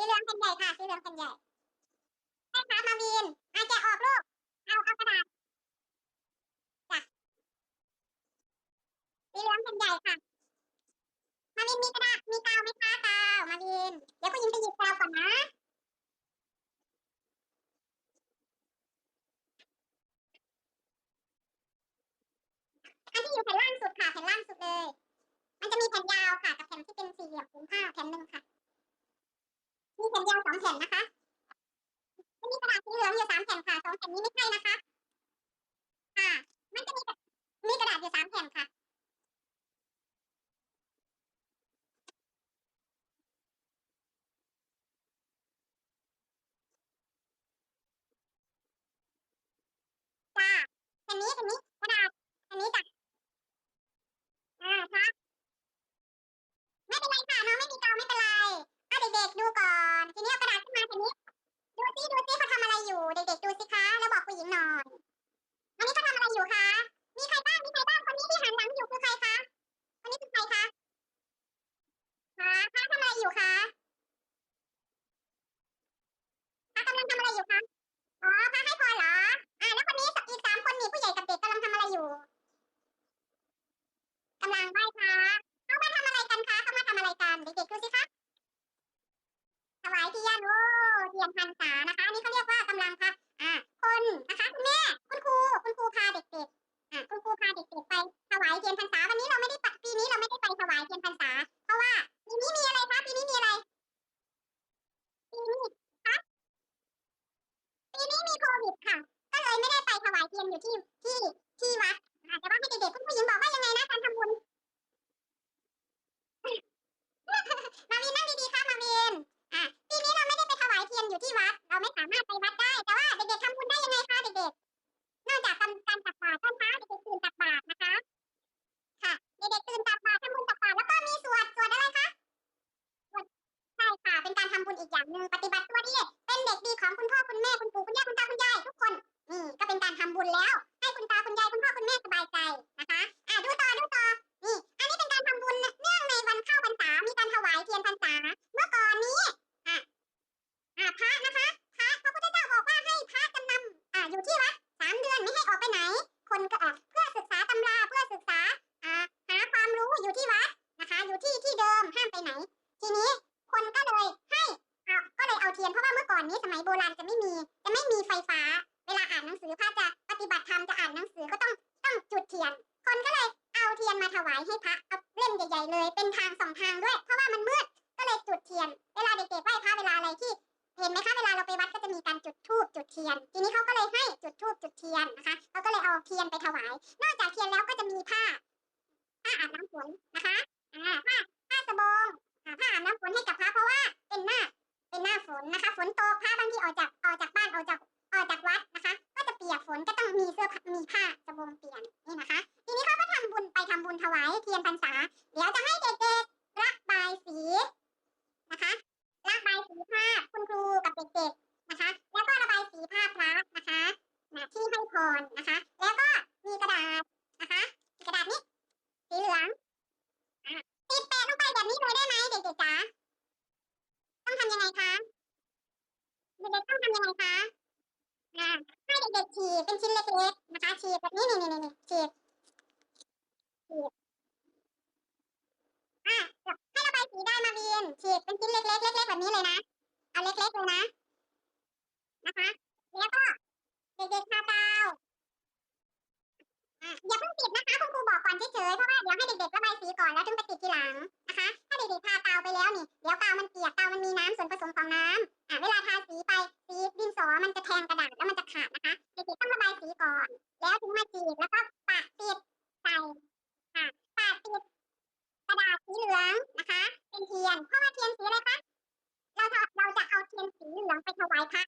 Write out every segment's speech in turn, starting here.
สีเหลืองแผ่นใหญ่ค่ะ สีเหลืองแผ่นใหญ่ใช่ค้ามาวินอาแกะออกลูก เอาเอากระดาษจ้ะสีเหลืองแผ่นใหญ่ค่ะ มาวินมีกระดาษ มีกาวไหมคะกาวน เดี๋ยวผู้หญิงไปหยิบกาวก่อนนะ อันที่อยู่แผ่นล่างสุดค่ะ แผ่นล่างสุดเลย มันจะมีแผ่นยาวค่ะ กับแผ่นที่เป็นสี่เหลี่ยมผืนผ้าแผ่นหนึ่งค่ะ มีแผ่นยาวสองแผ่นนะคะจะมีกระดาษสีเหลืองอยู่สามแผ่นค่ะสองแผ่นนี้ไม่ใช่นะคะค่ะมันจะมีกระมีกระดาษอยู่สามแผ่นค่ะจ้าแผ่นนี้แผ่นนี้กระดาษแผ่นนี้จ้ะาครับ ไม่เป็นไรค่ะน้องไม่มีกาวไม่เป็นไรเอาเด็กๆดูก่อน ทีนี้เอากระดาษขึ้นมาแผ่นนี้ ดูซิดูซิเขาทำอะไรอยู่ เด็กๆดูสิคะ แล้วบอกผู้หญิงหน่อยอันนี้เขาทำอะไรอยู่คะ มีใครบ้าง มีใครบ้าง คนนี้ที่หันหลังอยู่คือใครคะ คนนี้คือใครคะคะคะทำอะไรอยู่คะคะกำลังทำอะไรอยู่คะ อ๋อพระให้พรเหรอ อ่าแล้วคนนี้อีกสามคนนี่ผู้ใหญ่กับเด็กกำลังทำอะไรอยู่กำลังไหว้พระเขามาทำอะไรกันคะเขามาทำอะไรกัน เด็กๆดูสิคะ ถวายเทียนโอ้เทียนพรรษานะคะ อันนี้เขาเรียกว่ากำลังค่ะ อ่า คนนะคะคุณแม่ คุณครู คุณครูพาเด็กๆ อ่า คุณครูพาเด็กๆไปถวายเทียนพรรษา วันนี้เราไม่ได้ไปปีนี้เราไม่ได้ไปถวายเทียนพรรษา เพราะว่าปีนี้มีอะไรคะ ปีนี้มีอะไร ปีนี้คะปีนี้มีโควิดค่ะ ก็เลยไม่ได้ไปถวายเทียนอยู่ที่ที่ที่วัดอ่าแต่ว่าให้เด็กๆคุณผู้หญิงบอกว่ายังไงนะการทำบุญ มาวินนั่งดีๆค่ะมาวิน อะปีนี้เราไม่ได้ไปถวายเทียนอยู่ที่วัด เราไม่ สามารถไปวัดได้ แต่ว่าเด็กๆทำบุญได้ยังไงคะเด็กๆ นอกจากการการตักบาตรตอนเช้าเด็กๆตื่นตักบาตรนะคะ ค่ะ เด็กๆตื่นตักบาตรทำบุญตักบาตรแล้วก็มีสวดสวดอะไรคะสวดใช่ค่ะ เป็นการทำบุญอีกอย่างหนึ่งปฏิบัติตัวดีเป็นเด็กดีของคุณพ่อคุณแม่คุณปู่คุณย่าคุณตาคุณยายทุกคน นี่ก็เป็นการทำบุญแล้ว ถวายให้พระเอาเล่มใหญ่ๆเลย เป็นทางสองทางด้วย เพราะว่ามันมืดก็เลยจุดเทียน เวลาเด็กๆไหว้พระเวลาอะไรที่ เห็นไหมคะเวลาเราไปวัดก็จะมีการจุดธูปจุดเทียน ทีนี้เขาก็เลยให้จุดธูปจุดเทียนนะคะเขาก็เลยเอาเทียนไปถวาย นอกจากเทียนแล้วก็จะมีผ้าผ้าอาบน้ำฝนนะคะอ่าผ้าผ้าสบงอ่าผ้าอาบน้ำฝนให้กับพระเพราะว่าเป็นหน้าเป็นหน้าฝนนะคะฝนตกพระบางทีออกจากออกจากบ้านออกจากออกจากวัดนะคะ ก็จะเปียกฝนก็ต้องมีเสื้อผ้ามีผ้าสบงเปลี่ยน เทียนพรรษา เดี๋ยวจะให้เด็กๆระบายสีนะคะระบายสีภาพคุณครูกับเด็กๆนะคะ แล้วก็ระบายสีภาพพระนะคะนะที่ให้พรนะคะ แล้วก็มีกระดาษนะคะกระดาษนี้สีเหลืองอะติดแปะลงไปแบบนี้เลยได้ไหมเด็กๆจ๋าต้องทำยังไงคะเด็กๆต้องทำยังไงคะอ่าให้เด็กๆฉีกเป็นชิ้นเล็กๆนะคะฉีกแบบนี้นี่นี่นี่ฉีก อะให้ระบายสีได้มาวิ นฉีดเป็นชิ้นเล็กๆเล็กๆแบบนี้เลยนะ เอาเล็กๆเลยนะ นะคะ แล้วก็เด็กๆทากาวอย่าเพิ่งติดนะคะคุณครูบอกก่อนเฉยๆเพราะว่าเดี๋ยวให้เด็กๆระบายสีก่อนแล้วถึงไปติดทีหลังนะคะ ถ้าเด็กๆทากาวไปแล้วนี่เดี๋ยวกาวมันเปียกกาวมันมีน้ำส่วนผสมของน้ำอะเวลาทาายพระ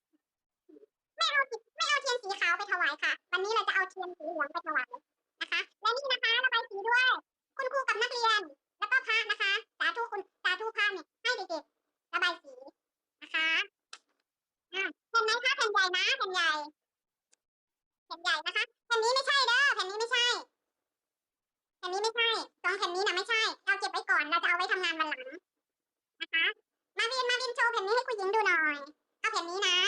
ไม่เอาไม่เอาเทียนสีขาวไปถวายค่ะ วันนี้เราจะเอาเทียนสีเหลืองไปถวายนะคะ และนี่นะคะระบายสีด้วย คุณครูกับนักเรียน แล้วก็พระนะคะ สาธุคุณสาธุพระเนี่ยให้เด็กๆระบายสีนะคะเห็นไหมคะแผ่นใหญ่นะแผ่นใหญ่แผ่นใหญ่นะคะแผ่นนี้ไม่ใช่เด้อแผ่นนี้ไม่ใช่แผ่นนี้ไม่ใช่สองแผ่นนี้นะไม่ใช่ เราเก็บไว้ก่อนเราจะเอาไว้ทำงานวันหลังนะคะ มาวินมาวินโชว์แผ่นนี้ให้คุณหญิงดูหน่อย อย่างนี้นะ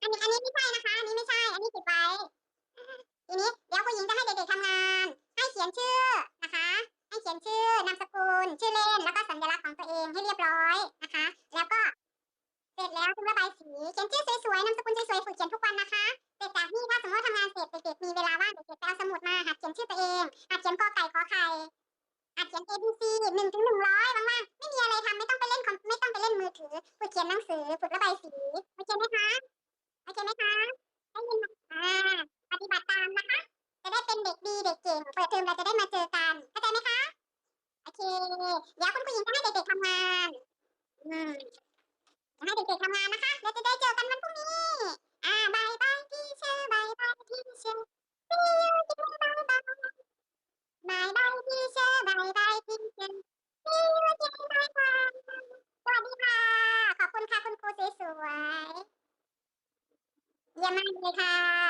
อันนี้อันนี้ไม่ใช่นะคะ อันนี้ไม่ใช่ อันนี้ติดไว้ทีนี้เดี๋ยวผู้หญิงจะให้เด็กๆทำงาน ให้เขียนชื่อนะคะ ให้เขียนชื่อนามสกุล ชื่อเล่น แล้วก็สัญลักษณ์ของตัวเองให้เรียบร้อยนะคะ แล้วก็เสร็จแล้วคุณระบายสีเขียนชื่อสวยๆนามสกุลสวยๆฝึกเขียนทุกวันนะคะเสร็จจากนี้ถ้าสมมติทำงานเสร็จเด็กๆมีเวลาว่างเด็กๆไปเอาสมุดมาหัดเขียนชื่อตัวเองหัดเขียนกอไก่ขอไข่หัดเขียน A B C หนึ่งถึงหนึ่งร้อยบ้างๆ่นมือถือฝึกเขียนหนังสือฝึกระบายสีโอเคไหมคะโอเคไหมคะได้ยินไหมอ่าปฏิบัติตามนะคะ จะได้เป็นเด็กดีเด็กเก่งเปิดเทอมเราจะได้มาเจอกันเข้าใจไหมคะโอเคเดี๋ยวคุณผู้หญิงจะให้เด็กๆทำงานอืมจะให้เด็กๆทำงานนะคะเราจะได้เจอกันวันพรุ่งนี้ มากเลยค่ะ